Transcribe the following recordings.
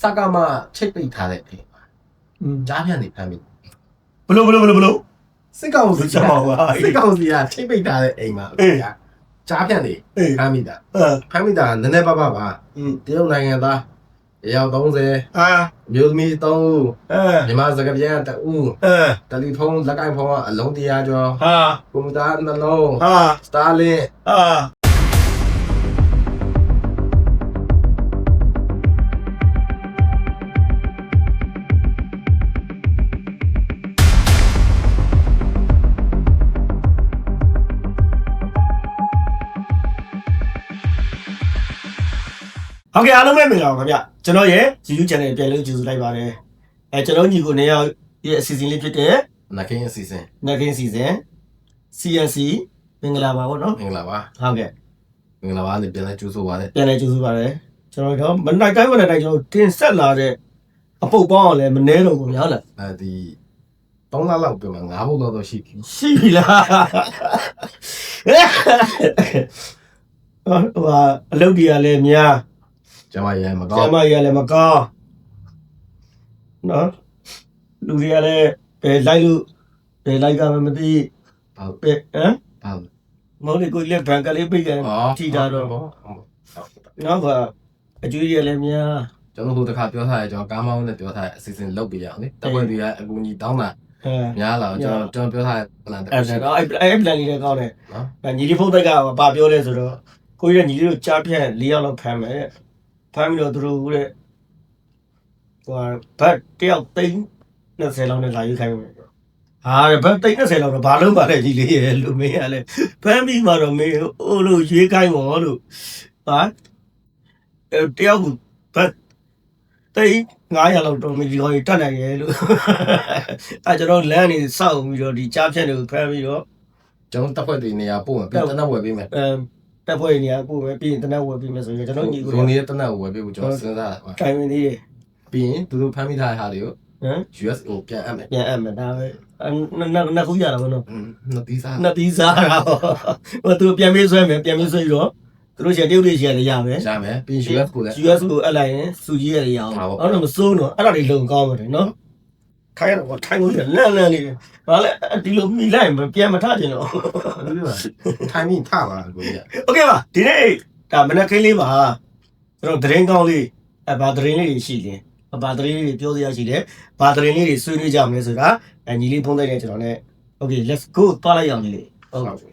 စကမချိတ်ပိတ်ထားတဲ့အိမ်မှာ อืม ကြားဖြန့်နေဖမ်းပြီ ဘလို့ဘလို့ဘလို့ဘလို့ စစ်ကောင်စီက ကြောက်ပါ စစ်ကောင်စီကချိတ်ပိတ်ထားတဲ့အိမ်မှာ အေး ကြားဖြန့်နေ အေး ဖမ်းမိတာ အဲ ဖမ်းမိတာနည်းနည်းပါးပါးပါ อืม တရုတ်နိုင်ငံသားအယောက်30 အာ မျိုးသမီး3ဦး အဲ မြန်မာစကားပြန်1ဦး အဲ တယ်လီဖုန်းလက်ကိုင်ဖုန်းကအလုံး100ကျော် ဟာ ကွန်ပျူတာနှလုံး ဟာ စတာလင် အာ ဟုတ်ကဲ့အားလုံးပဲမင်္ဂလာပါခင်ဗျကျွန်တော်ရဲ့ YouTube channel ပြန်လို့ကြိုဆိုလိုက်ပါတယ်အဲကျွန်တော်ညီကိုနေရောက်ရဲ့အစီအစဉ်လေးဖြစ်တဲ့နခင်အစီအစဉ်နဂင်းစီစဉ် CNC မင်္ဂလာပါဗောနော်မင်္ဂလာပါဟုတ်ကဲ့မင်္ဂလာပါနဲ့ပြန်လဲကြိုးဆိုပါတဲ့ပြန်လဲကြိုဆိုပါတယ်ကျွန်တော်တို့မနိုင်တိုင်းမနိုင်တိုင်းကျွန်တော်တင်ဆက်လာတဲ့အပုတ်ပေါင်းအောင်လည်းမနှဲတော့ဘူးများလားအဲဒီ3လလောက်ပြန်မှာ9ဘုတ်လောက်တော့ရှိပြီရှိပြီလားဟိုဟာအလုပ်တွေကလည်းများ ကျမရဲမကျကောင်းမကြီးကလည်းမကောင်းနော်လူတွေကလည်းဘယ်လိုက်လို့ဘယ်လိုက်ကမှမသိဘာဘယ်ဟမ်ဘာမဟုတ်လေကိုကြီးလည်းဘန်ကလေးပိတ်ကန်ထိတာတော့နော်ကအကျွေးရလည်းများကျွန်တော်ဟိုတခါပြောထားတယ်ကျွန်တော်ကားမောင်းနဲ့ပြောထားတဲ့အစီအစဉ်လုပ်ပြရအောင်လေတပ်ဖွဲ့တွေကအကူကြီးတောင်းတာအဲများလာကျွန်တော်ကျွန်တော်ပြောထားတဲ့ plan တစ်အဲ့ခုရှိဒါတော့အဲ့အဲ့ plan လေးလည်းကောင်းတယ်နော်အဲညီလေးဖုန်းတိုက်ကဘာပြောလဲဆိုတော့ကိုကြီးကညီလေးတို့ကြားဖြန့်၄ယောက်လောက်ဖမ်းမယ် ဖမ်းပြီးတော့သူတို့တဲ့ဟိုဘတ်တယောက်သိန်း20လောက်နဲ့လာယူခိုင်းမယ်ဟာဘတ်သိန်း20လောက်တော့ဘာလုံးပါလဲညီလေးရဲ့လူမင်းကလည်းဖမ်းပြီးမှတော့မင်းအိုးလို့ရေးခိုင်းမောလို့ဟာအဲတယောက်ဘတ်သိန်း900လောက်တော့မီလီယံတတ်နိုင်ရဲ့လို့အဲကျွန်တော်လမ်းနေစောက်ပြီးတော့ဒီကြားဖြန့်တွေကိုဖမ်းပြီးတော့ကျွန်တော်တပ်ဖွဲ့တွေနေရာပို့မယ်ပြီးတနက်ဝယ်ပေးမယ်အဲ တက်ဖွဲ့နေရကိုပဲပြီးရင်တနက်ဝယ်ပြီးမယ်ဆိုရင်ကျွန်တော်ညီကိုဇုံနေတဲ့တနက်ဝယ်ပေးဖို့ကျွန်တော်စဉ်းစားတာပါတိုင်ဝင်သေးတယ်ပြီးရင်သူတို့ဖမ်းမိထားတဲ့ဟာတွေကိုဟမ် US ကိုပြန်အပ်မယ်ပြန်အပ်မယ်ဒါပဲအနနနခုရတာမနော်อืมနှစ်သီးစားနှစ်သီးစားတာဟိုသူပြန်ပြေးဆွဲမယ်ပြန်ပြေးဆွဲပြီးတော့သူတို့ရှင်တရုတ်တွေရှင်လည်းရမယ်ရမယ်ပြီးရင် US ကိုလည်း US ကိုအပ်လိုက်ရင်စူကြီးရရအောင်အဲ့တော့မစိုးတော့အဲ့ဒါတွေလုံကောင်းပါတယ်နော် ထိုင်ရတော့ထိုင်လို့လန့်လန့်နေတယ်ဘာလဲဒီလိုမိလိုက်ရင်ပြန်မထချင်တော့ ထိုင်ပြီးထပါကိုကြီး โอเคပါဒီနေ့ဒါမနက်ခင်းလေးပါကျွန်တော်သတင်းကောင်းလေးအဘာသတင်းလေးတွေရှိတယ်အဘာသတင်းလေးတွေပြောစရာရှိတယ်ဘာသတင်းလေးတွေဆွေးနွေးကြမလဲဆိုတာအညီလေးဖုန်းလိုက်တဲ့ကျွန်တော် ਨੇ Okay let's go သွားလိုက်အောင်ညီလေးဟုတ် ဟုတ်ပြီ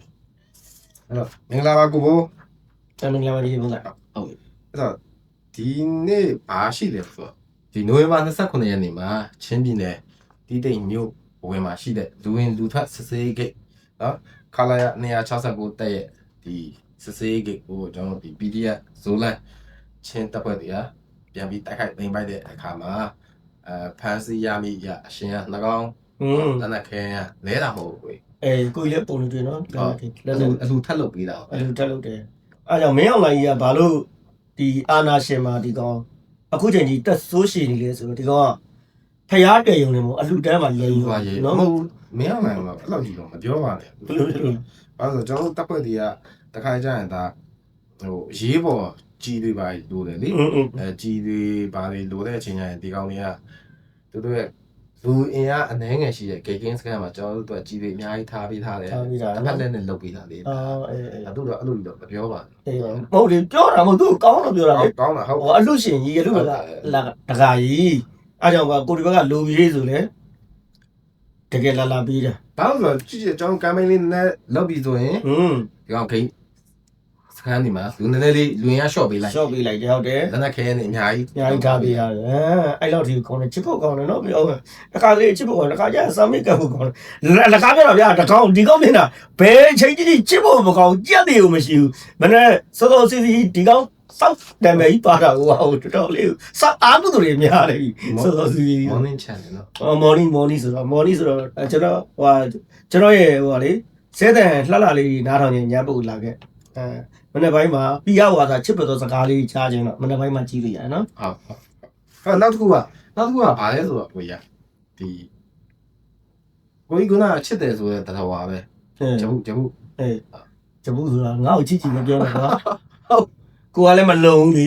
အဲ့တော့မင်္ဂလာပါကိုဘိုး တမင်္ဂလာပါညီလေးဖုန်းလိုက် အဲ့တော့ဒီနေ့ဘာရှိလဲဆိုတော့ဒီနိုဝင်ဘာ29ရက်နေ့မှာချင်းပြည်နယ် တီးတိမ်မြို့ဝင်မှာရှိတဲ့လူဝင်လူထွက်စစ်စေးဂိတ်နော်ခလာရ269တက်ရဲ့ဒီစစ်စေးဂိတ်ကိုကျွန်တော်ဒီ PDF ဇိုလန်ချင်းတပ်ဖွဲ့တွေကပြန်ပြီးတိုက်ခိုက်သိမ်းပိုက်တဲ့အခါမှာအဲဖန်စီရမိရအရှင်က၎င်းอืมတနက်ခဲရလဲတာမဟုတ်ဘူးကိုအဲကိုကြီးလည်းပုံလို့တွေ့နော်ဟုတ်လက်အစလူအလူထက်လုပ်ပေးတာပါအဲ့လိုတက်လို့တယ်အားကြောင့်မင်းအောင်လိုင်းကြီးကဘာလို့ဒီအာနာရှင်မှာဒီကောင်အခုချိန်ကြီးတက်ဆိုးရှည်နေလဲဆိုတော့ဒီကောင်က ဖျားတယ်ရုံနဲ့မို့အလှတန်းမှာလဲယူပါရေနော်မဟုတ်ဘူးမင်းအောင်နိုင်တော့အဲ့လောက်ကြီးတော့မပြောပါနဲ့ဘယ်လိုလဲဘာလို့ကျွန်တော်တို့တပ်ဖွဲ့တွေကတခါကြရင်ဒါဟိုရေးပေါ်ကြီးတွေပါလိုတယ်လေအဲကြီးတွေဘာတွေလိုတဲ့အချိန်ကျရင်ဒီကောင်တွေကသူတို့ရဲ့လူအင်အားအနှဲငယ်ရှိတဲ့ဂိတ်ကင်းစကန်မှာကျွန်တော်တို့ကကြီးတွေအများကြီးထားပေးထားတယ်ထားပေးတာတစ်ဖက်နဲ့နဲ့လုပ်ပေးတာလေအာအဲအဲတို့တော့အဲ့လိုတော့မပြောပါဘူးအေးမဟုတ်လေပြောတာမဟုတ်သူကောင်းတော့ပြောတာလေကောင်းတာဟုတ်ဟိုအလှရှင်ကြီးရလူကလာတကာကြီး အားကြောင့်ကကိုဒီဘက်ကလိုပြီးဆိုလေတကယ်လာလာပြီးတာဘာလို့လဲဆိုတော့ကြည့်ကြကျွန်တော်ကမ်ပိန်းလေးနဲ့လုပ်ပြီးဆိုရင်อืมဒီကောင်ခိစကန်ဒီမှာလူနည်းနည်းလေးလူရင်းအားရှော့ပေးလိုက်ရှော့ပေးလိုက်တယ်ဟုတ်တယ်လက်နက်ခဲနေအများကြီးညာကြီးထားပေးရတယ်အဲ့လောက်ထိကောင်းတယ်ချစ်ဖို့ကောင်းတယ်နော်ပြောမယ်တခါလေးချစ်ဖို့ကောင်းတယ်တခါကျဆာမိတ်ကပ်ဖို့ကောင်းတယ်လက်ကားပြတော့ဗျာတကောင်ဒီကောင်မြင်တာဘယ်ချိန်ကြီးချစ်ဖို့မကောင်းကြက်တယ်ကိုမရှိဘူးမနေ့စောစောစီစီဒီကောင် စောက်တံမယ်ကြီးပါတာဟိုဟိုတော်တော်လေးစောက်အားမှုတွေများတယ်စောစောစီစီ morning channel နော်အော် morning morning ဆိုတော့ morning ဆိုတော့အဲကျွန်တော်ဟိုဟာကျွန်တော်ရဲ့ဟိုဟာလေစဲတဲ့လှလှလေးနားထောင်ရင်ညပုတ်လာခဲ့အဲမနေ့ပိုင်းမှာပြရဝါစာချစ်ပတော်စကားလေးကြားခြင်းတော့မနေ့ပိုင်းမှာကြည့်လို့ရတယ်နော်ဟုတ်ဟုတ်ဟုတ်နောက်တစ်ခုကနောက်တစ်ခုကဘာလဲဆိုတော့ကိုကြီးဒီကိုကြီးကနာချစ်တယ်ဆိုတဲ့တထဝါပဲအဲဂျပုဂျပုအေးဂျပူဆိုတာငါ့ကိုချစ်ချင်မပြောနဲ့ကွာဟုတ် ကိုကလည်းမလုံဘူးလေ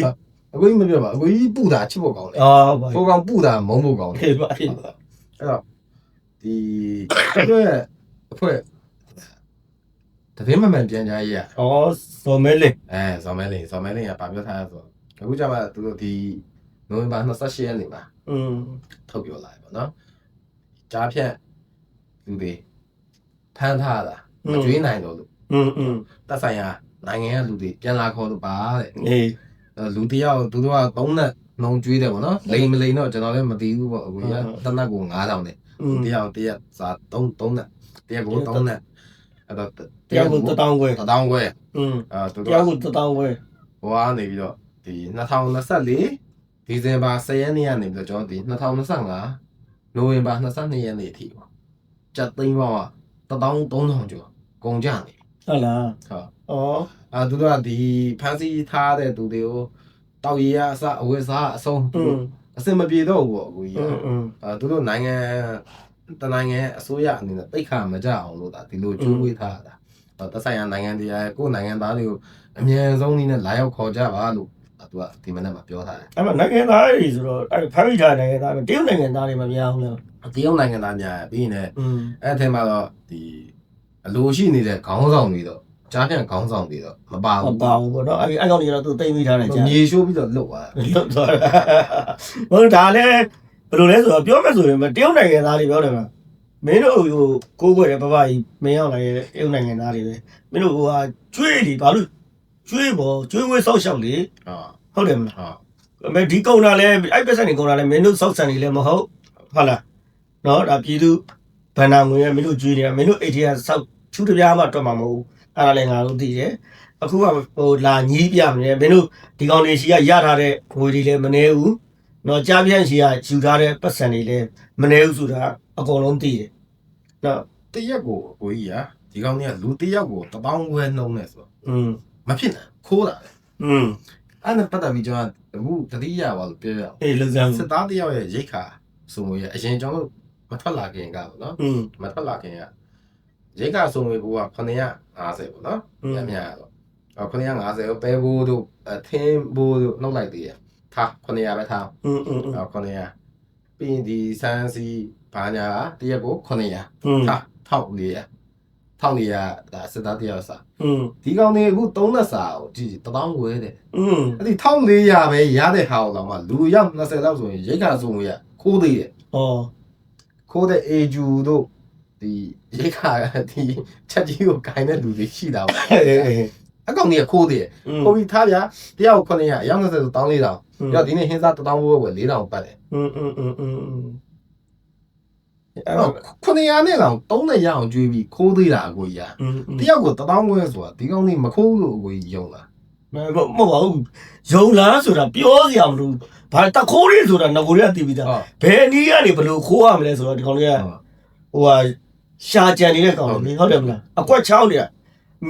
အကိုကြီးမပြောပါအကိုကြီးပူတာချစ်ဖို့ကောင်းတယ် အော်ဘာ ကိုကောင်ပူတာမုန်းဖို့ကောင်းတယ် ဟေးပါဟေးပါ အဲ့တော့ဒီအတွက်အဖွဲ့တည်င်းမှန်မှန်ပြန်ကြရရ အော်စော်မဲလေး အဲဇော်မဲလင်းဇော်မဲလင်းကဗာပြောထားရဆိုအခုကျမှသူတို့ဒီနိုဝင်ဘာ28ရက်နေ့မှာ อืม ထုတ်ပြောလာတယ်ပေါ့နော်ကြားဖြတ်လူတွေဖမ်းထားတာမကြွေးနိုင်တော့လို့ อืมอืม တက်ဆိုင်ရာ နိုင်ငံကလူတွေပြန်လာခေါ်လို့ပါတဲ့အေးလူတယောက်သူတို့ကသုံးသက်နှုံကျွေးတယ်ပေါ့နော်လိန်မလိန်တော့ကျွန်တော်လည်းမသိဘူးပေါ့အကိုကတနတ်ကို9000တဲ့တယောက်တရက်စာ3 3သက်တရက်ကို3သက်အဲ့တော့တယောက်ကို1000ခွဲ1000ခွဲอืมအဲတယောက်ကို1000ခွဲဟိုကနေပြီးတော့ဒီ2024ဒီဇင်ဘာ10ရက်နေ့ကနေပြီးတော့ကျွန်တော်ဒီ2025နိုဝင်ဘာ22ရက်နေ့အထိပေါ့ကြက်သိန်းပေါင်းက1300ကျော်ကုန်ကြနေ ဟုတ်လားဟုတ်ဩအဲသူတို့ကဒီဖန်စီထားတဲ့သူတွေကိုတောက်ရည်အစအဝတ်စားအဆုံးသူတို့အစင်မပြေတော့ဘူးပေါ့အကိုကြီးကအဲသူတို့နိုင်ငံတနိုင်ငံအစိုးရအနေနဲ့တိတ်ခါမကြအောင်လို့ဒါဒီလိုကြိုးဝေးထားတာတော့သက်ဆိုင်ရာနိုင်ငံတရားကိုယ်နိုင်ငံသားတွေကိုအမြန်ဆုံးနည်းနဲ့လာရောက်ခေါ်ကြပါလို့သူကဒီမနက်မှာပြောထားတယ်အဲ့မှာနိုင်ငံသားတွေဆိုတော့အဲ့ဖမ်းမိထားနိုင်ငံသားတွေတရုတ်နိုင်ငံသားတွေမများဘူးလားတရုတ်နိုင်ငံသားများပြီးရင်လည်းအဲ့ထဲမှာတော့ဒီ အလိုရှိနေတဲ့ခေါင်းဆောင်တွေတော့ကြားပြန်ခေါင်းဆောင်တွေတော့မပါမဘူးပါဘူးပေါ့နော်အဲ့ဒီအကောင်တွေကတော့သူတိတ်မိထားတယ်ကြာမြေရှိုးပြီးတော့လွတ်သွားတယ်လွတ်သွားတာဟုတ်ဒါလည်းဘယ်လိုလဲဆိုတော့ပြောမယ်ဆိုရင်မတရုတ်နိုင်ငံသားတွေပြောတယ်မှာမင်းတို့ဟိုကိုးကွယ်တဲ့ဘဘကြီးမင်းရောက်လာရဲ့တရုတ်နိုင်ငံသားတွေပဲမင်းတို့ဟိုဟာကျွေးလीဘာလို့ကျွေးပေါ်ကျွေးဝဲဆောက်ရှောက်လေဟုတ်ဟုတ်တယ်မလားဟုတ်အမေဒီကုံတာလဲအဲ့ပတ်စံနေကုံတာလဲမင်းတို့စောက်ဆန်နေလဲမဟုတ်ဟုတ်လားနော်ဒါပြည်သူ ဗန္နာငွေရမင်းတို့ကျွေးနေတာမင်းတို့အိတ်ထဲကစောက်ချူတပြားမှတွက်မှာမဟုတ်ဘူးအဲ့ဒါလည်းငါတို့သိတယ်အခုကဟိုလာညီးပြမနေမင်းတို့ဒီကောင်တွေရှိကရထားတဲ့ငွေတွေလည်းမနေဘူးနော်ကြားပြန့်ရှိကယူထားတဲ့ပတ်စံတွေလည်းမနေဘူးဆိုတာအကုန်လုံးသိတယ်နော် တရက်ကိုကိုကြီးอ่ะဒီကောင်ကြီးကလူတရက်ကိုတပေါင်းခွဲနှုံးနေဆိုတော့ อืม မဖြစ်နိုင်ခိုးတာလေ อืม အဲ့ဒါပတ်သက်ပြီးကျွန်တော်အခုတတိယပါလို့ပြောရအောင် အေးလုံစမ်း စစ်သားတယောက်ရဲ့ရိတ်ခါစုံငွေရဲ့အရင်ကျွန်တော်တို့ မထွက်လာခင်ကပေါ့နော် อืม မထွက်လာခင်ကရိတ်ခါစုံငွေကိုက950ပေါ့နော် อืม ညမြတော့အော်950ကိုပဲဘိုးတို့အထင်းဘိုးတို့နှုတ်လိုက်သေးတယ်ထား900ပဲထား อืมอืมอืม အော်900ပြီးရင်ဒီစမ်းစီဘာညာကတရက်ကို900 อืม ထား1400 1400ဒါစစ်သားတယောက်စာ อืม ဒီကောင်တွေအခု3သက်စာကိုကြည့်တပေါင်းခွဲတဲ့ อืม အဲ့ဒီ1400ပဲရတဲ့ဟာကိုတော့မှလူရောက်20လောက်ဆိုရင်ရိတ်ခါစုံရခိုးသေးတယ် อ๋อ ခိုးတဲ့အေဂျူတို့ဒီရိတ်ခါဒီချက်ကြီးကိုဂိုင်းတဲ့လူတွေရှိတာပေါ့ เออ အကောင်ကြီးကခိုးသေးတယ် อืม ခိုးပြီးထားပြတယောက်900အယောက်20ဆို1400 อืม ရောဒီနေ့ဟင်းစား1000ဘိုးပဲ4000ပတ်တယ် อืมอืมอืมอืมอืมအဲ့ အဲ့ တော့ တော့900နဲ့လောင်300ရအောင်ကျွေးပြီးခိုးသေးတာအကိုကြီးက อืมอืม တယောက်ကို1000ဘိုးဆိုတာဒီကောင်ကြီးမခိုးလို့အကိုကြီးယုံလား မဟုတ်ပါဘူးယုံလားဆိုတာပြောစရာမလိုဘာတခိုးလေးဆိုတာငကိုလေးကတည်ပြီးသားဘယ်နည်းကနေဘယ်လိုခိုးရမလဲဆိုတော့ဒီကောင်လေးကဟိုဟာရှာကြံနေတဲ့ကောင်လေးဟုတ်တယ်မလားအကွက်ချောင်းနေတာ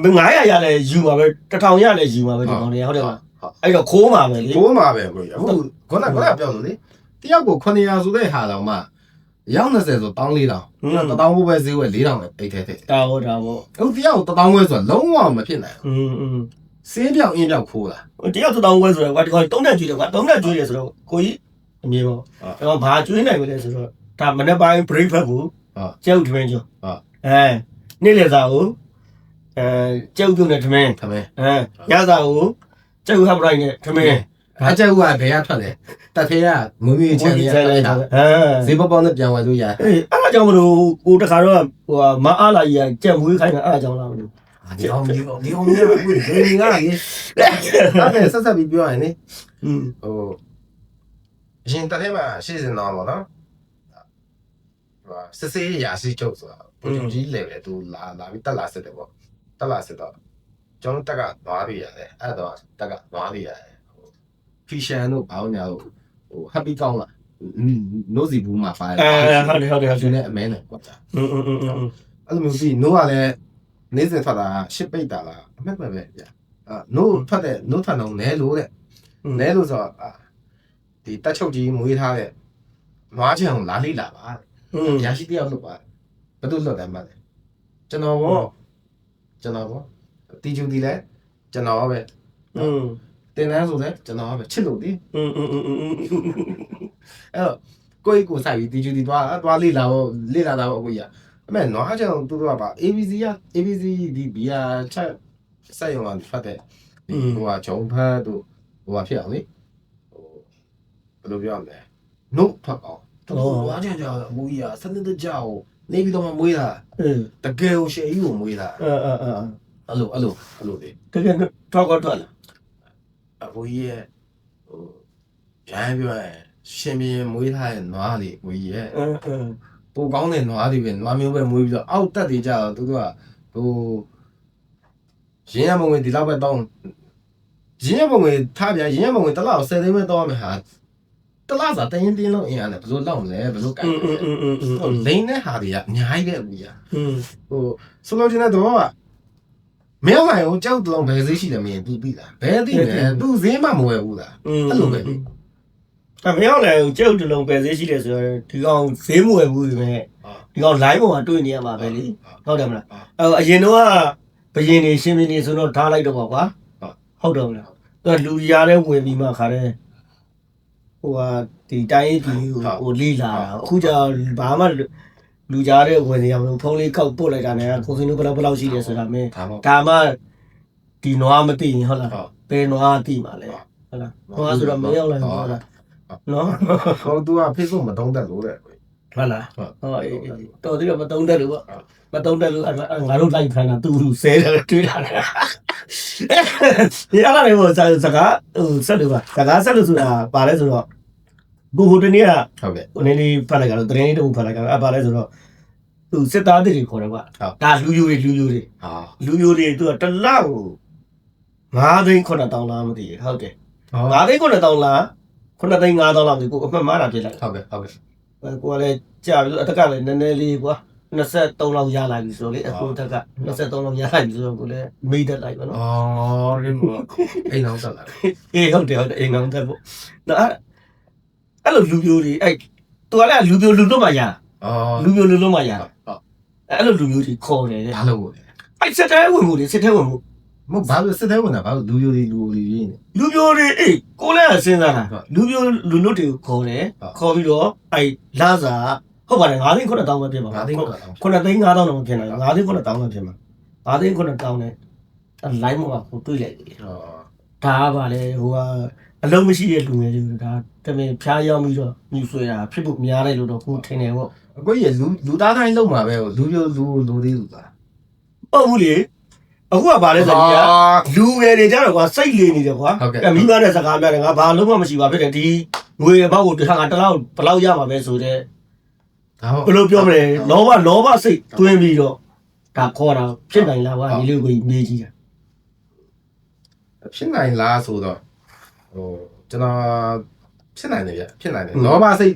900ရလဲယူပါပဲ1000ရလဲယူပါပဲဒီကောင်လေးဟုတ်တယ်မလားအဲ့တော့ခိုးမှာပဲလေခိုးမှာပဲကိုအခုခုနကခုနကပြောလို့လေတယောက်ကို900ဆိုတဲ့ဟာတော့မှရောင်း20ဆို1000 4000ဟုတ်လား1000ဘိုးပဲဈေးဝယ်4000ပဲအိတ်ထဲထဲတာဘောတာဘောအခုတယောက်1000ဘိုးဆိုတော့လုံးဝမဖြစ်နိုင်ဘူးอืม စင်းပြောင်အင်းပြောင်ခိုးတာတယောက်တောင်းဝဲဆိုတော့ကွာဒီကောင်သုံးနဲ့ကျွေးတယ်ကွာသုံးနဲ့ကျွေးတယ်ဆိုတော့ကိုကြီးအမြင်ပေါ့ဒီကောင်ဘာကျွေးနိုင်မလဲဆိုတော့ဒါမနေ့ပိုင်း break ဖက်ကိုကျုပ်ထမင်းကျော်အဲနေ့လေစာကိုအဲကျုပ်ပြုတ်နဲ့ထမင်းထမင်းအဲညစာကိုကျုပ်ဟပ်ပရိုက်နဲ့ထမင်းအကျက်ကဘယ်ကထွက်လဲတက်သေးကငွေငွေချမ်းလေးရတဲ့ဟာအဲဈေးပေါပေါနဲ့ပြန်ဝယ်လို့ရအေးအဲ့ဒါကြောင့်မလို့ကိုတခါတော့ဟိုမအားလာကြီးကကြက်မွေးခိုင်းတာအဲ့ဒါကြောင့်လားမလို့ ဒီအောင်ဒီအောင်ဒီအောင်ကြီးကအခုဒီငင်းကကြီးအဲ့ဒါဆက်ဆက်ပြီးပြောရရင်လေ อืม ဟိုအရင်တက်ထဲမှာရှေ့စင်တော့ပေါ့နော်ဟိုစစ်စေးရာစီချုပ်ဆိုတာပုံကြီးလေပဲသူလာလာပြီးတက်လာစစ်တယ်ပေါ့တက်လာစစ်တော့ကျွန်တော်တက်ကနွားပြရတယ်အဲ့တော့တက်ကနွားပြရတယ်ဟိုဖီရှန်တို့ဘာလို့ညာလို့ဟိုဟပ်ပီကောင်းလားနိုးစီဘူးမှာပါတယ် အဲဟုတ်တယ်ဟုတ်တယ်ဟုတ် သူ တယ် နဲ့အမဲနဲ့ကွာတာ อืมอืมอืมอืม အဲ့လိုမျိုးပြီးနိုးကလည်း နေစဉ်ထွက်တာရှစ်ပိတ်တာလားအမှတ်ပဲပဲဗျအာနိုးထွက်တဲ့နိုးထွက်တော့နဲလို့တဲ့ နဲလို့ဆိုတော့အာဒီတက်ချုပ်ကြီးမွေးထားတဲ့နွားချံကိုလာလိလာပါတဲ့ อืม ရရှိတယောက်လွတ်ပါဘယ်သူလွတ်တယ်မှလဲကျွန်တော်ဘောကျွန်တော်ဘောတီကျူတီလဲကျွန်တော်ပဲ อืม တင်တန်းဆိုလဲကျွန်တော်ကပဲချစ်လို့ဒီ อืมอืมอืมอืม အဲ့တော့ကိုယ့်ကိုယ်ဆိုင်ပြီးတီချူတီသွားသွားလေ့လာတော့လေ့လာတာပေါ့ကိုကြီးအ မဲ့နွားကြောင်သူတို့ကပါ ABC က ABC ဒီဘီယာချက်စိုက်ရုံကဖတ်တဲ့ဒီဟိုကဂျုံဖတ်တို့ဟိုကဖြစ်အောင်လေဟိုဘယ်လိုပြောရမလဲ note ဖတ်အောင်တော်နွားကြောင်ကြောင်မူကြီးကစနစ်တကျကိုနေပြီးတော့မှမွေးတာတကယ်ကိုရှယ်ကြီးကိုမွေးတာအဲအဲအဲအဲ့လိုအဲ့လိုအဲ့လိုလေတကယ်တော့တော့တော့အဘိုးကြီးရဲ့ဟိုရမ်းပြောရင်ရှင်ပြင်းမွေးထားတဲ့နွားလေးဘိုးကြီးရဲ့ ပိုကောင်းတဲ့နွားတွေပဲနွားမျိုးပဲမွေးပြီးတော့အောက်တက်တွေကြတော့သူတို့ကဟိုရင်းရမငွေဒီလောက်ပဲတောင်းရင်းရမငွေထားပြရင်းရမငွေတစ်လောက်10သိန်းပဲတောင်းရမယ်ဟာတစ်လားစာတရင်တင်းလုံးအင်အားနဲ့ဘယ်လိုလောက်လဲဘယ်လိုကိုင်ဟိုလိန်တဲ့ဟာတွေကအများကြီးပဲအကူကြီးဟိုဆိုလိုချင်တဲ့သဘောကမင်းဟိုကြောက်တလုံးဘယ်ဈေးရှိတယ်မင်းသိပြီလားဘယ်သိလဲသူဈေးမှမဝယ်ဘူးလားအဲ့လိုပဲ အမေရောက်လည်းကျုပ်တလုံးပဲသေးရှိတယ်ဆိုတော့ဒီကောင်ဈေးမဝယ်ဘူးဒီမဲ့အာဒီကောင် line ပေါ်မှာတွေ့နေရမှာပဲလေအာဟုတ်တယ်မလားအာအဲအရင်တော့ကဘယင်းနေရှင်မင်းနေဆိုတော့ထားလိုက်တော့ပါကွာဟုတ်ဟုတ်တယ်မလားသူကလူရတဲ့ဝင်ပြီးမှခါတဲ့ဟိုဟာဒီတိုင်းပြည်ကိုဟိုလိလာတာအခုကျဘာမှလူကြားတဲ့ဝင်နေရမလို့ဖုန်းလေးကောက်ပို့လိုက်တာနဲ့ကိုစင်းတို့ဘယ်လောက်ဘယ်လောက်ရှိတယ်ဆိုတာမင်းဒါပေါ့ဒါမှဒီနွားမသိရင်ဟုတ်လားဟုတ်ဘယ်နွားသိမှာလဲဟုတ်လားနွားဆိုတော့မရောက်လိုက်ဘူးဟုတ်လား နော်ဟောသူက Facebook မတုံးတတ်လို့တဲ့ဟုတ်လားဟုတ်ဟုတ်အေးအေးတော်သေးတော့မတုံးတတ်လို့ပေါ့ဟုတ်မတုံးတတ်လို့အဲ့ဒါငါတို့လိုက်ခံတာသူ့လူဆဲတယ်တွေးတာလေဒီအဲ့ဒါလေးကိုစကားဟိုဆက်လို့ပါစကားဆက်လို့ဆိုတာပါလဲဆိုတော့ဘူဟိုတနေ့ကဟုတ်ကဲ့ဟိုနေ့လေးဖတ်လိုက်ကြတော့တရင်လေးတုံးဖတ်လိုက်ကြတော့အဲ့ပါလဲဆိုတော့သူစစ်သားတွေခေါ်တယ်ကွာဒါလူယူတွေလူယူတွေဟာလူယူတွေသူကတစ်လောက်9သိန်း9000လားမသိဘူးဟုတ်တယ်9သိန်း9000လား 9သိန်း9000လားမသိဘူးကိုအမှတ်မှားတာဖြစ်လိုက်ဟုတ်ကဲ့ဟုတ်ကဲ့အဲကိုကလည်းကြာပြီအတက်ကလည်းနည်းနည်းလေးကွာ23လောက်ရလာပြီဆိုတော့လေအခုတက်က23လောက်ရလာပြီဆိုတော့ကိုလည်းမိတ်တက်လိုက်ပါနော်အော်ဒီမောအိမ်အောင်တက်လာအေးဟုတ်တယ်ဟုတ်တယ်အိမ်အောင်တက်ဖို့နော်အဲ့အဲ့လိုလူမျိုးတွေအဲ့သူကလည်းလူမျိုးလူလို့မှရအော်လူမျိုးလူလို့မှရဟုတ်အဲ့လိုလူမျိုးတွေခေါ်တယ်တဲ့ဘာလို့လဲအဲ့စစ်တဲဝင်မှုတွေစစ်တဲဝင်မှု မဟုတ်ဘာလို့စစ်သေးဝင်တာဘာလို့လူယိုတွေလူယိုတွေရင်းနေ လူမျိုးတွေအေးကိုလည်းစဉ်းစားတာဟုတ်လူမျိုးလူလို့တွေကိုခေါ်တယ်ဟုတ် ခေါ်ပြီးတော့အဲ့လာစာဟုတ်ပါတယ်9သိန်း9000ပဲပြင်ပါငါသိတော့ခုနှစ်သိန်း9000တော့မဖြစ်နိုင်ဘူး9သိန်း9000ပဲဖြစ်မှာ9သိန်း9000နဲ့အဲ့ line မှာကိုတွေးလိုက်တယ်အော်ဒါကပါလေဟိုကအလုံးမရှိတဲ့လူငယ်တွေဒါတမင်ဖျားရောက်ပြီးတော့ညှူဆွဲတာဖြစ်ဖို့များတယ်လို့တော့ကိုထင်တယ်ပေါ့ အကိုကြီးလူလူသားတိုင်းလုံးမှာပဲလူယိုလူလူသေးလူသားဟုတ်ဘူးလေ အခုကပါလဲဆိုတော့လူငယ်တွေကြတော့ကွာစိတ်လေနေတယ်ကွာဟုတ်ကဲ့အဲ့မိမနဲ့စကားများတယ်ငါဘာလုံးမှမရှိပါဖြစ်တယ်ဒီငွေဘောက်ကိုတစ်ခါကတစ်လောက်ဘယ်လောက်ရမှာပဲဆိုတော့ဒါဘယ်လိုပြောမလဲလောဘလောဘစိတ်တွင်းပြီးတော့ဒါခေါ်တာဖြစ်နိုင်လားကွာဒီလိုကိုမေးကြည့်တာဖြစ်နိုင်လားဆိုတော့ဟိုကျွန်တော်ဖြစ်နိုင်တယ်ဗျဖြစ်နိုင်တယ်လောဘစိတ်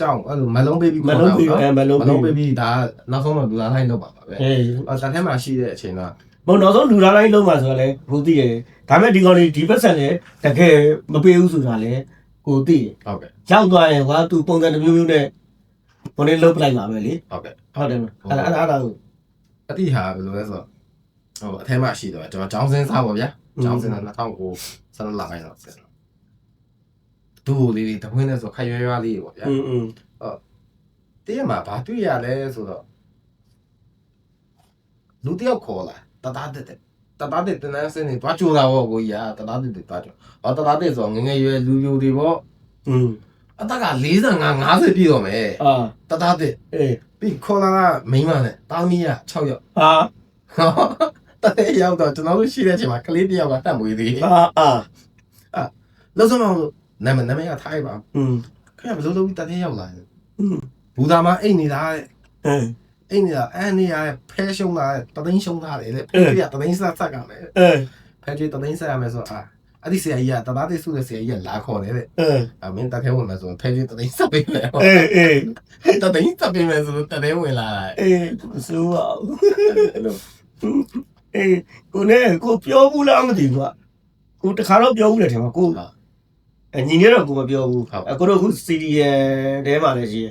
ကြောင့်အဲ့လိုမလုံးပေးပြီးမလုံးပြီးအဲမလုံးမပြီးလုံးပေးပြီးဒါနောက်ဆုံးတော့လူသားတိုင်းလောက်ပါပါပဲအေးအော်တန်ထဲမှာရှိတဲ့အချိန် တော့ ဘုံနောက်ဆုံးလူသားတိုင်းလုံးမှာဆိုတော့လေကိုသိရတယ်ဒါပေမဲ့ဒီကောင်လေးဒီပတ်ဆက်လေတကယ်မပေးဘူးဆိုတာလေကိုသိတယ် ဟုတ်ကဲ့ ရောက်သွားရင်ကွာသူပုံစံတစ်မျိုးမျိုးနဲ့ဘုံလေးလုတ်ပလိုက်ပါပဲလေ ဟုတ်ကဲ့ ဟုတ်တယ်မလားအဲ့ဒါအဲ့ဒါကို အတိဟာဘယ်လိုလဲဆိုတော့ဟိုအထဲမှာရှိတော့ကျွန်တော်ကျောင်းစင်းစားပါဗျာကျောင်းစင်းက2009ဆန်းလာခိုင်းတော့ဆက်ဒူလေးလေးတပွင်းနဲ့ဆိုခရွဲရွားလေးပေါ့ဗျာ อืมอืม တည့်ရမှာဘာတွေ့ရလဲဆိုတော့လူတယောက်ခေါ်လာ တသားတက်တက်တသားတက်တန်းစင်းနေတွားကြိုးတာပေါ့ကိုကြီးကတသားတက်တက်တွားကြိုးဟောတသားတက်ဆိုငငယ်ရွယ်လူပြိုတွေပေါ့ อืม အသက်က45 50ပြည့်တော့မယ် အာ တသားတက် အေး ပြီးခေါ်လာကမိန်းမနဲ့တာမီးက6ယောက် အာ တတဲ့ရောက်တော့ကျွန်တော်တို့ရှိတဲ့အချိန်မှာကလေးတယောက်ကတတ်မွေးသေးတယ် အာအာ လောက်စမအောင်လို့နာမည်နာမည်ကထိုင်းပါ อืม ခင်ဗျဘယ်လိုလုပ်ပြီးတတဲ့ရောက်လာလဲ อืม ဘူသာမအိတ်နေတာတဲ့ အေး အိတ်နေတာအဲ့နေရဖဲရှုံးတာတသိန်းရှုံးတာလေတဲ့အေးပြတသိန်းဆက်ဆက်ကမယ်အေးဖဲကြီးတသိန်းဆက်ရမယ်ဆိုတော့အာအဲ့ဒီဆရာကြီးကတသားသေးစုတဲ့ဆရာကြီးကလာခေါ်တယ်တဲ့အေးအမင်းတထဲဝင်မယ်ဆိုရင်ဖဲကြီးတသိန်းဆက်ပေးမယ်အေးအေးတသိန်းဆက်ပေးမယ်ဆိုတော့တထဲဝင်လာတယ်အေးဆိုးအောင်အဲ့လိုအေးကိုနဲ့ကိုပြောဘူးလားမသိဘူးကွာကိုတခါတော့ပြောဘူးလေထင်ပါကိုဟုတ်အညီနဲ့တော့ကိုမပြောဘူးဟုတ်အကိုတို့အခု CDN ထဲမှာလည်းရှိရ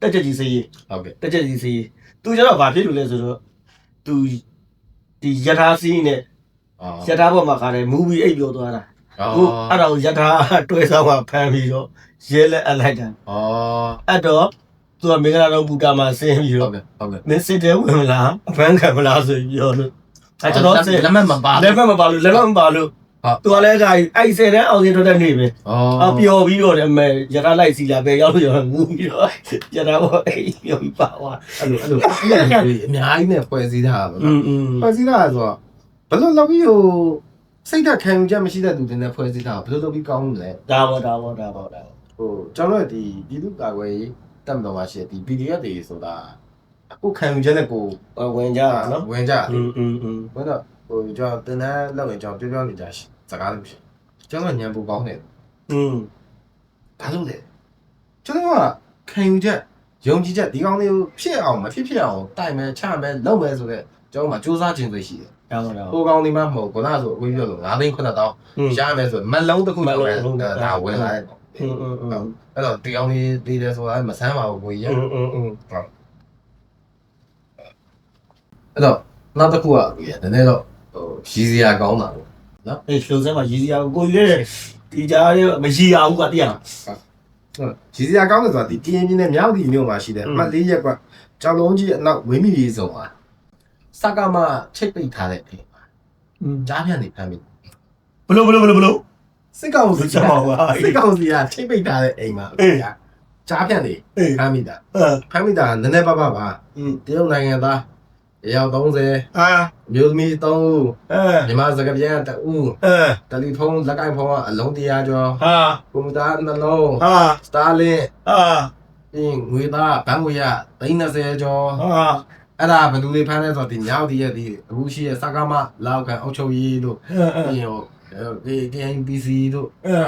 တက်ချက်ကြီးစေးဟုတ်ကဲ့တက်ချက်ကြီးစေးသူကျတော့ဘာဖြစ်လို့လဲဆိုတော့သူဒီယထာစီးနဲ့အော်ယထာဘောမှာခါတယ် movie အိပ်ပြောသွားတာခုအဲ့ဒါကိုယထာတွဲဆောင်ကဖမ်းပြီးတော့ရဲလက်အပ်လိုက်တယ်ဩအဲ့တော့သူကမင်္ဂလာတော်ဘူတာမှာဆင်းပြီးဟုတော့တ်ကဲ့ဟုတ်ကဲ့မင်းစစ်တယ်ဝင်မလားအဖမ်းခံမလားဆိုပြီးပြောလို့အဲ့ကျွန်တော်စစ်လက်မှတ်မပါလက်ဖက်မပါလို့လက်ဖက်မပါလို့ဟုတ် သူကလည်းကအဲ့ဆယ်တန်းအောင်စင်တော့တဲ့နေပဲ ဩ အပျော်ပြီးတော့လည်းမဲရထားလိုက်စီလာပဲရောက်လို့ရောက်ငူပြီးတော့ရထားဘောအေးပျော်ပြီးပါသွား အဲ့လိုအဲ့လိုအများကြီးနဲ့ဖွဲ့စည်းထားတာပေါ့ อื နော် มอืม ဖွဲ့စည်းထားတာဆိုတော့ဘယ်လိုလုပ်ပြီးဟိုစိတ်ဓာတ်ခံယူချက်မရှိတဲ့သူတွေနဲ့ဖွဲ့စည်းထားတာဘယ်လိုလုပ်ပြီးကောင်းလဲ ဒါဘောဒါဘောဒါဘောဒါဘော ဟိုကျွန်တော်တို့ဒီပြည်သူ့ကာကွယ်ရေးတပ်မတော်မှာရှိတဲ့ဒီ PDF တွေဆိုတာအခုခံယူချက်နဲ့ကို ဝင်ကြတာနော် ဝင်ကြတယ် อืมอืมอืม ဘယ်တော့ ဟိုကျွန်တော်တင်တန်းလောက်ရင်ကျွန်တော်ပြောပြောနေကြရှိစကားလို့ဖြစ်ကျွန်တော်ညံပူကောင်းတယ်อืมဒါလို့လေကျွန်တော်ကခံယူချက်ယုံကြည်ချက်ဒီကောင်းလေးကိုဖြစ်အောင်မဖြစ်ဖြစ်အောင်တိုင်မယ်ချမယ်လုပ်မယ်ဆိုတော့ကျွန်တော်မှစူးစမ်းခြင်းပဲရှိတယ်ကောင်းတော့ဟိုကောင်းဒီမှာမဟုတ်ခုနဆိုအဝေးပြောလို့9သိန်း9တောင်းရှားမယ်ဆိုမလုံးတစ်ခုတော့ဒါဝင်လာတယ်အင်းအင်းအဲ့တော့ဒီအောင်လေးဒီတယ်ဆိုတာမဆန်းပါဘူးကိုကြီးရအင်းအင်းအင်းဟုတ်အဲ့တော့နောက်တစ်ခုကကိုကြီးရနည်းနည်းတော့ ဟိုရည်စရာကောင်းတာပေါ့နော်အေးလှုပ်စဲမှာရည်စရာကိုကိုကြီးလည်းဒီကြားလေးမရည်ရဘူးကတည်းကရည်စရာကောင်းတယ်ဆိုတာဒီတင်းပြင်းနဲ့မြောက်ဒီမြို့မှာရှိတယ်အမှတ်၄ရက်ကကြောင်လုံးကြီးအနောက်ဝင်းမီရေးဆောင်ပါစကမချိတ်ပိတ်ထားတဲ့အိမ်ပါအင်းကြားပြန်နေဖမ်းပြီဘလို့ဘလို့ဘလို့ဘလို့စစ်ကောင်စီကစစ်ကောင်စီကချိတ်ပိတ်ထားတဲ့အိမ်ပါအေးကြားပြန်နေဖမ်းမိတာဖမ်းမိတာနည်းနည်းပါးပါပါအင်းတရုတ်နိုင်ငံသား အယောက်30အာမြို့သမီး3ဦးအဲမြန်မာစကားပြန်တဦးအဲတယ်လီဖုန်းလက်ကင်ဖုန်းကအလုံး100ကျော်ဟာကွန်ပျူတာနှလုံးဟာစတာလင်ဟာပြီးငွေသားဘန်းငွေရ30ကျော်ဟာအဲ့ဒါဘယ်သူလေးဖမ်းလဲဆိုတော့ဒီမြောက်ဒီရဲ့ဒီအခုရှိရဲ့စကားမလောက်ကန်အုတ်ချုပ်ရေးတို့အဲအဲပြီးရင်ဟို KNPC တို့အဲ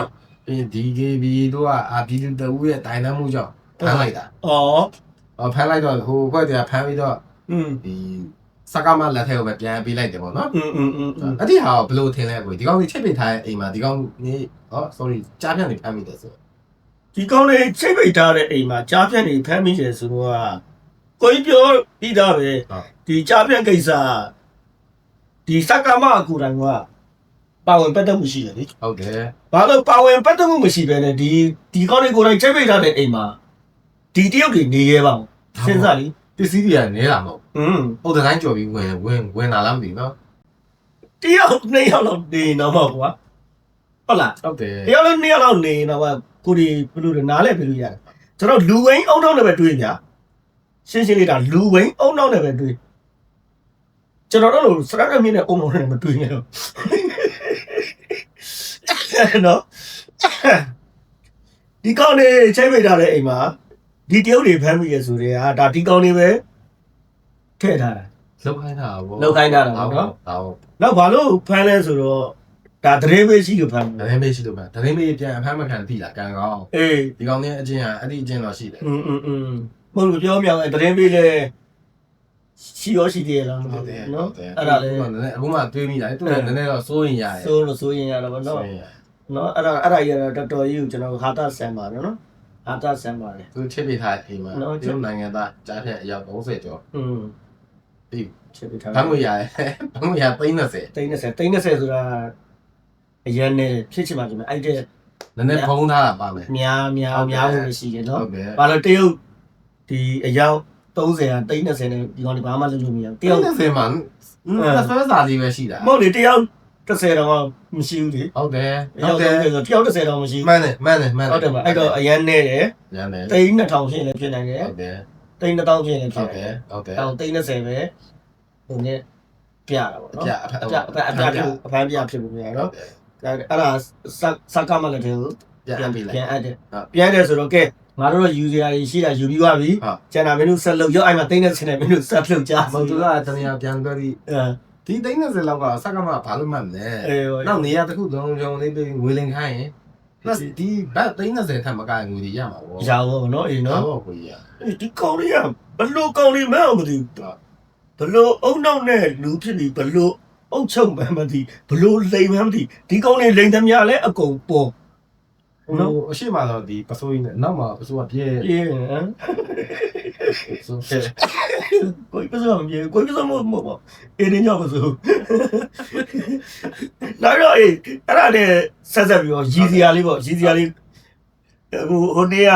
ပြီးရင် DKB တို့ကအာပြည်သူတအူးရဲ့တိုင်တန်းမှုကြောင့်ဖမ်းလိုက်တာအော်ဟောဖမ်းလိုက်တော့ဟိုဘက်တည်းကဖမ်းပြီးတော့ อืม ဒီစကားမလက်ထဲကိုပဲပြန်ပေးလိုက်တယ်ပေါ့နော် อืมอืมอืม အဲ့ဒီဟာကိုဘယ်လိုထင်လဲကိုဒီကောင်ကြီးချိတ်ပိတ်ထားတဲ့အိမ်မှာဒီကောင်နေဟော sorry ကြားပြန်နေဖမ်းမိတယ်ဆို ဒီကောင်းလေးချိတ်ပိတ်ထားတဲ့အိမ်မှာကြားပြန့်နေဖမ်းမိတယ်ဆိုတော့ကိုကြီးပြောပြီးသားပဲ ဟုတ် ဒီကြားပြန့်ကိစ္စဒီစက္ကမအကူတိုင်းကပါဝင်ပတ်သက်မှုရှိတယ်လေ ဟုတ်တယ် ဘာလို့ပါဝင်ပတ်သက်မှုမရှိဘဲနဲ့ဒီဒီကောင်းလေးကိုယ်တိုင်ချိတ်ပိတ်ထားတဲ့အိမ်မှာဒီတယောက်တွေနေရဲပါအောင်စဉ်းစားလေ ပစ္စည်းတွေကနဲလာမဟုတ်อืมဟုတ်တဲ့တိုင်းကြော်ပြီးဝင်ဝင်ဝင်လာလားမသိဘူးနော်တယောက်နှစ်ယောက်လောက်နေတော့ပေါ့ကွာဟုတ်လားဟုတ်တယ်တယောက်လောက်နှစ်ယောက်လောက်နေတော့ကိုဒီဘယ်လိုလဲနားလဲဘယ်လိုရတယ်ကျွန်တော်လူဝိန်းအုံတော့နဲ့ပဲတွေးညာရှင်းရှင်းလေးဒါလူဝိန်းအုံတော့နဲ့ပဲတွေးကျွန်တော်တို့စရရမင်းနဲ့အုံတော့နဲ့မတွေးနဲ့တော့နော်ဒီကောင်းလေးချိန်ပိတ်ထားတဲ့အိမ်မှာ ဒီတယောက်တွေဖမ်းမိရဆိုတဲ့ဟာဒါဒီကောင်းလေးပဲထည့်ထားတာ လောက်ခိုင်းတာဗော လောက်ခိုင်းတာပေါ့နော် ဒါဗော နောက်ဘာလို့ဖမ်းလဲဆိုတော့ဒါသတင်းပေးရှိလို့ဖမ်း ဒါ တယ် နဲ့မေးရှိလို့ပဲဒါနဲ့မေးပြန်အဖမ်းမခံသိလားကံကောင်း အေး ဒီကောင်လေးအချင်းကအဲ့ဒီအချင်းတော့ရှိတယ် อืมอืมอืมမဟုတ်လို့ပြောမြောင်အဲသတင်းပေးလဲရှိရောရှိသေးရလားမ ဟု သိ တ်တယ် ဘူးနော် ဟုတ်တယ် အဲ့ဒါလေ နည်းနည်းအခုမှတွေးမိတာသူကနည်းနည်းတော့စိုးရင်ရတယ် ဆိုလို့ဆိုရင်ရတော့ဗောနော် စိုးရင်ရတယ် နော်အဲ့ဒါအဲ့ဒါရတော့တော်တော်ကြီးကိုကျွန်တော်ဟာတာဆန်ပါနော် ဟာတာဆန်ပါတယ်သူချစ်ပေးထားတဲ့အိမ်မှာနော်ဒီနိုင်ငံသားကြားဖြတ်အယောက်30ကျော်อืมပြီးချက်ပြထားဘန်းငွေရတယ်ဘန်းငွေရ30တိန်း30တိန်း30ဆိုတာအရင်နဲ့ဖြစ်ချင်ပါကြမယ်အဲ့တဲ့နည်းနည်းဖုံးထားတာပါမယ်များများဟုတ်တယ်များဖို့ရှိတယ်နော်ဟုတ်တယ်ဘာလို့တရုတ်ဒီအယောက်30ကတိန်း30နဲ့ဒီကောင်ဒီဘာမှလုပ်လို့မရဘူးတတယောယောက်က်30မှာအဆွဲစာလေးပဲရှိတာမဟုတ်လေတယောက် 30တော့မရှိဘူးလေဟုတ်တယ်တဟုယောက်တ်တယ်30ဆိုတယောက်30တော့မရှိမှန်တယ်မှန်တယ်မှန်ဟုတ်တယ်မအဲ့တော့အရန်နေတယ်ရမ်းတယ်တိန်း2000ဖြစ်လည်းဖြစ်နိုင်တယ်ဟုတ်တယ်တိန်း1000ဖြစ်လည်းဖြဟုစ်တ်နတယ်ဟုတ်တယ်ိုင်တယ်အောင်တိန်း30ပဲဟိုနဲ့ပြတာပေါ့နော်ပြအပြအပြအပြဖြစ်အဖမ်းပြဖြစ်ဘူးများဟုတ်နော်တယ်အဲ့ဒါစစကမလည်းတယ်ပြန်ပြီးလိုက်ပြန်အပ်တယ်ဟုတ်ပြန်တယ်ဆိုတော့ကဲငါတို့တော့ယူစရာကြီးရှိတာယူပြီးသွားပြီဟုတ်ကျန်တာမင်းတို့ဆက်လုပ်ရောအဲ့မှာတိန်းတဲ့စနေမင်းတို့ဆက်လုပ်ကြမဟုတ်သူကတနည်းပြန်ပြောပြီးအဲ ဒီသိန်း30လောက်ကစက်ကမှဘာလို့မှမလဲအေးနောက်နေရာတစ်ခုသုံးကြုံလေးပြီးငွေလင်ခိုင်းရင် plus ဒီဘတ်သိန်း30ထပ်မကငွေတွေရမှာပေါ့ရအောင်နော်အေးနော်ဟုတ်ကိုကြီးရအေးဒီကောင်လေးကဘလို့ကောင်လေးမဲအောင်မသိဘူးဘလို့အုံနောက်နဲ့လူဖြစ်ပြီးဘလို့အုံချုပ်မှန်းမသိဘလို့လိမ်မှန်းမသိဒီကောင်လေးလိမ်သမျှလဲအကုန်ပေါ် ဟဟိုအရှိမတော့ဒီပစိုးကြီးနဲ့နောက်မှာပစိုးကပြဲပြေးဟမ်ဆိုဖဲကိုယ်ပစမပြေကိုယ်ပစမမပေါ့အင်းညောက်ပစိုးနောက်တော့အေးအဲ့ဒါနဲ့ဆက်ဆက်ပြီးတော့ရည်စရာလေးပေါ့ရည်စရာလေးဟိုဟိုနေ့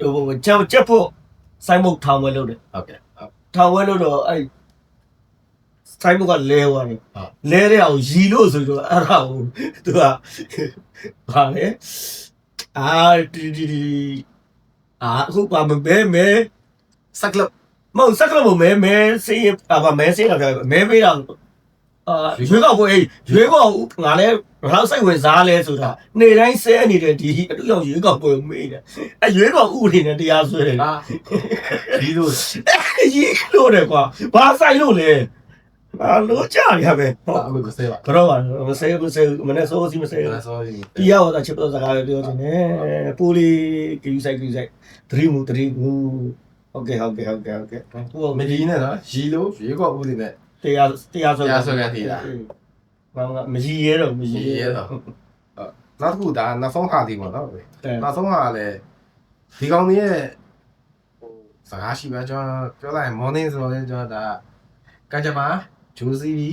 ကဟိုချက်ချက်ဖို့စိုင်းမုတ်ထောင်ဝဲလုပ်တယ်ဟုတ်ကဲ့ဟုတ်ထောင်ဝဲလို့တော့အဲ့ စိုင်းမုတ်ကလဲသွားတယ်ဟုတ်လဲတဲ့အောင်ရီလို့ဆိုတော့အဲ့ဒါကိုသူကဟာလေအာဒီဒီဒီအာအခုပါမမဲမဲစက်ကလပ်မဟုတ်စက်ကလမမဲမဲစေးအာဗမဲစေးတော့ပြောမဲပေးတော့အာရွေးကောက်ပွဲရွေးကောက်ငါလဲဘာလို့စိတ်ဝင်စားလဲဆိုတာနေတိုင်းဆဲနေတဲ့ဒီအတူရောက်ရွေးကောက်ပွဲကိုမေးတယ်အဲရွေးကောက်ဥပဒေနဲ့တရားစွဲတယ်အာဒီလိုရေးလို့တယ်ကွာဘာဆိုင်လို့လဲ အာလို့ကြရပဲဟုတ်အမေကစေးပါကတော့ပါမဆဲမဆဲမနဲ့စိုးစီမဆဲအဲ့ဒါဆိုရင်ပြရတော့ချစ်တော့စကားပြောချင်တယ်ပူလီကယူဆိုင်ကယူဆိုင်သတိမူသတိမူဟုတ်ကဲ့ဟုတ်ကဲ့ဟုတ်ကဲ့ဟုတ်ကဲ့ဟိုမဒီနဲ့နော်ရီလိုရေကောက်ဦးလေးနဲ့တရားတရားဆိုတရားစွဲခံထိတာဘာမှမကြီးရဲတော့မရီကြီးရဲတော့နောက်တစ်ခုဒါနောက်ဆုံးဟာဒီပေါ့နော်အဲနောက်ဆုံးဟာလည်းဒီကောင်ကြီးရဲ့ဟိုစကားရှိပါကျွန်တော်ပြောလိုက်ရင် morning ဆိုတော့လေကျွန်တော်ဒါကကြမှာ ဂျိုစီဘီ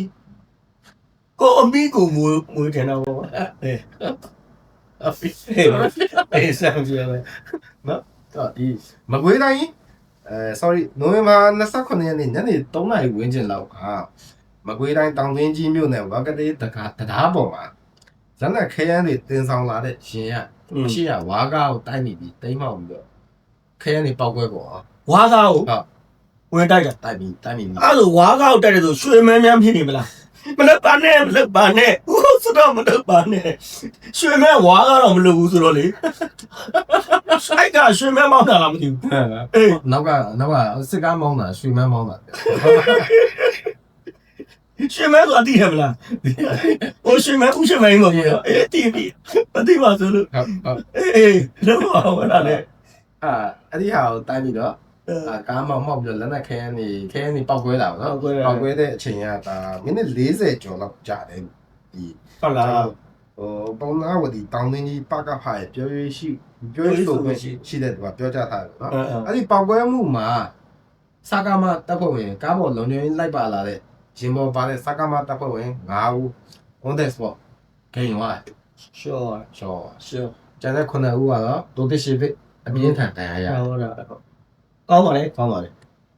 ကိုအမိကိုမွေးမွေးတယ်တော့အဲအဖီအဲဆမ်ပြရမယ်တော့ဒီမကွေးတိုင်းအဲ sorry နိုဝင်ဘာ29ရက်နေ့ညနေ3နာရီဝန်းကျင်လောက်ကမကွေးတိုင်းတောင်တွင်းကြီးမြို့နယ်ဝါကတေးတကားတရားပေါ်မှာဇက်နက်ခဲယမ်းတွေတင်ဆောင်လာတဲ့ရှင်ရမရှိရဝါကားကိုတိုက်နေပြီးတိမ့်မောက်ပြီးတော့ခဲယမ်းတွေပောက်ကွဲပေါ်အောင်ဝါကားကိုဟုတ် ဝင်တိုက်တာတိုက်ပြီးတိုက်ပြီးအဲ့လိုဝါကားကိုတိုက်တယ်ဆိုရွှေမန်းများဖြစ်နေမလားမလုပ်ပါနဲ့မလုပ်ပါနဲ့ဟိုစတော့မလုပ်ပါနဲ့ရွှေမန်းဝါကားတော့မလုပ်ဘူးဆိုတော့လေဆိုင်ကရွှေမန်းမောင်းတာလားမသိဘူးအေးနောက်ကနောက်ကစစ်ကားမောင်းတာရွှေမန်းမောင်းတာရွှေမန်းဆိုတာသိတယ်မလားဟိုရွှေမန်းဥရွှေမန်းလို့ပြောအေးသိပြီမသိပါဆိုလို့ဟုတ်ဟုတ်အေးလုံးဝဟောတာလေအာအဲ့ဒီဟာကိုတိုက်ပြီးတော့အာ ကားမောင်းမောက်ပြီးတော့လက်နက်ခဲယမ်းတွေခဲယမ်းတွေပောက်ကွဲတာပေါ့နော်ဟုတ်ကဲ့ပောက်ကွဲတဲ့အချိန်ကဒါမိနစ်40ကျော်လောက်ကြာတယ်ဒီဟုတ်လားဟိုပုံနာဝတီတောင်းတင်းကြီးပကဖာရဲ့ပြောရေးရှိပြောရေးဆိုခွင့်ရှိရှိတဲ့သူကပြောကြထားတယ်နော်အဲ့ဒီပောက်ကွဲမှုမှာစကားမတပ်ဖွဲ့ဝင်ကားပေါ်လုံခြုံရေးလိုက်ပါလာတဲ့ရင်ပေါ်ပါတဲ့စကားမတပ်ဖွဲ့ဝင်9ဦး on the spot ဂိမ်းသွားတယ်ရှော့ရှော့ရှော့ကျန်တဲ့9ဦးကတော့ဒိုတစ်ရှိဖစ်အပြင်းထန်တရားရဟုတ်တာ ကောင်းပါလေကောင်းပါလေ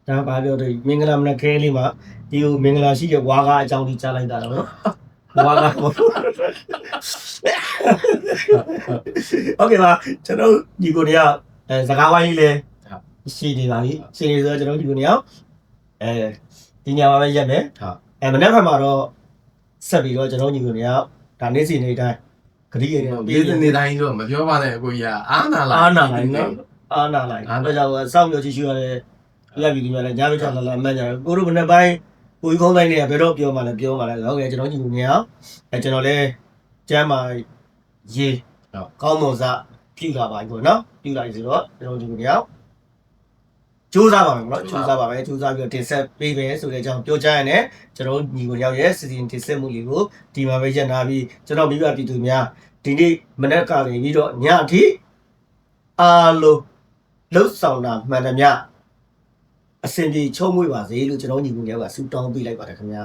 ဒါဘာပြောတယ်မင်္ဂလာမနက်ခဲလေးမှာဒီကိုမင်္ဂလာရှိတဲ့ဝါကားအကြောင်းကြီးကြားလိုက်တာတော့နော်ဝါကားဟုတ်ကဲ့ပါကျွန်တော်ဒီကိုနေရအဲစကားဝိုင်းလေးလဲရှိနေပါပြီရှိနေဆိုတော့ကျွန်တော်ဒီကိုနေရအဲဒီညမှာပဲရက်မယ်ဟုတ်အဲမနေ့ကမှတော့ဆက်ပြီးတော့ကျွန်တော်ညီကိုနေရဒါနေ့စီနေတိုင်းဂရိရနေပြည်သူနေတိုင်းဆိုမပြောပါနဲ့အကိုကြီးအာနာလာအာနာလိုက်နော် အာနာလိုက်အာနာအဲကြောင့်စောင့်မျှော်ကြည့်ရှုရတဲ့လက်ပြီးဒီမှာလည်းညဘက်ချလာလာမှန်းကြတယ်ကိုတို့မနေ့ပိုင်းကိုကြီးခေါင်းတိုင်းနေဘယ်တော့ပြောမှလဲပြောမှလဲဟုတ်ကဲ့ကျွန်တော်ညီကိုနေရအဲကျွန်တော်လည်းကျမ်းမာရေးကောင်းမွန်စားပြုလာပါပြီပေါ့နော်ပြုလာပြီဆိုတော့ကျွန်တော်ညီကိုနေရစူးစမ်းပါမယ်ပေါ့နော်စူးစမ်းပါမယ်စူးစမ်းပြီးတော့တင်ဆက်ပေးမယ်ဆိုတဲ့အကြောင်းပြောကြရတယ်ကျွန်တော်ညီကိုရောက်ရဲ့စီစဉ်တင်ဆက်မှုလေးကိုဒီမှာပဲရက်နာပြီးကျွန်တော်မိဘပြည်သူများဒီနေ့မနေ့ကနေပြီးတော့ညအထိအားလုံး လှုပ်ဆောင်တာမှန်သမျှအစဉ်ပြေချုံးမွေ့ပါစေလို့ကျွန်တော်ညီကိုရောက်ကဆူတောင်းပေးလိုက်ပါတယ်ခင်ဗျာ